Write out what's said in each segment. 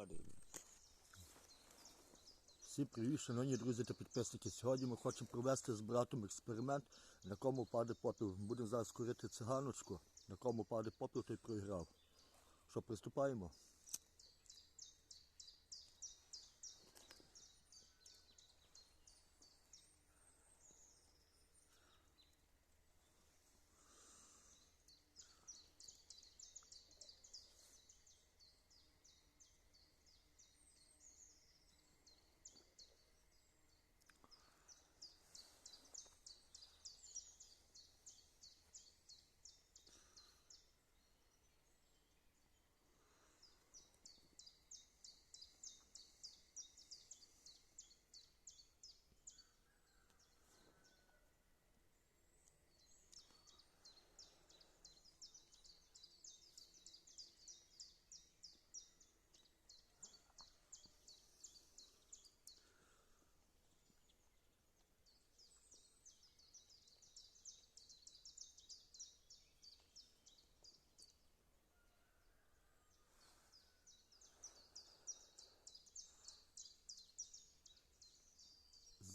Падає. Всі привіт, шановні друзі та підписники. Сьогодні ми хочемо провести з братом експеримент, на кому паде попіл. Будемо зараз курити циганочку, на кому паде попіл, той програв. Що, приступаємо?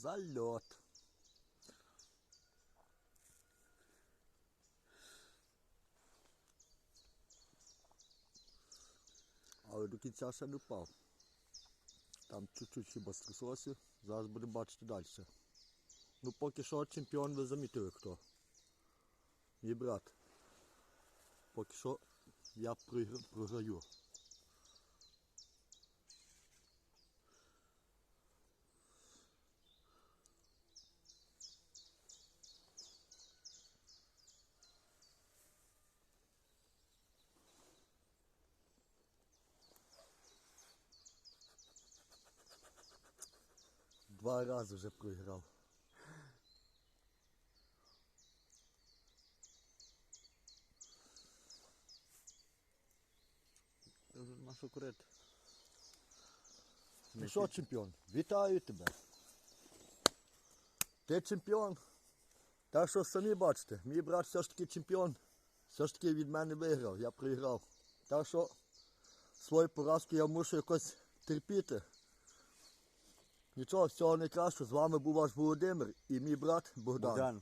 Зальот. Але до кінця ще не впав. Там чуть-чуть хіба стряслося. Зараз будемо бачити далі. Ну поки що чемпіон ви замітили хто. Мій брат. Поки що я програю. Два рази вже проіграв. Що курити. Ну що, чемпіон, вітаю тебе. Ти чемпіон. Так що самі бачите, мій брат все ж таки чемпіон. Все ж таки від мене виграв, я проіграв. Так що свою поразку я мушу якось терпіти. Нічого, всього найкращого. З вами був ваш Володимир і мій брат Богдан. Богдан.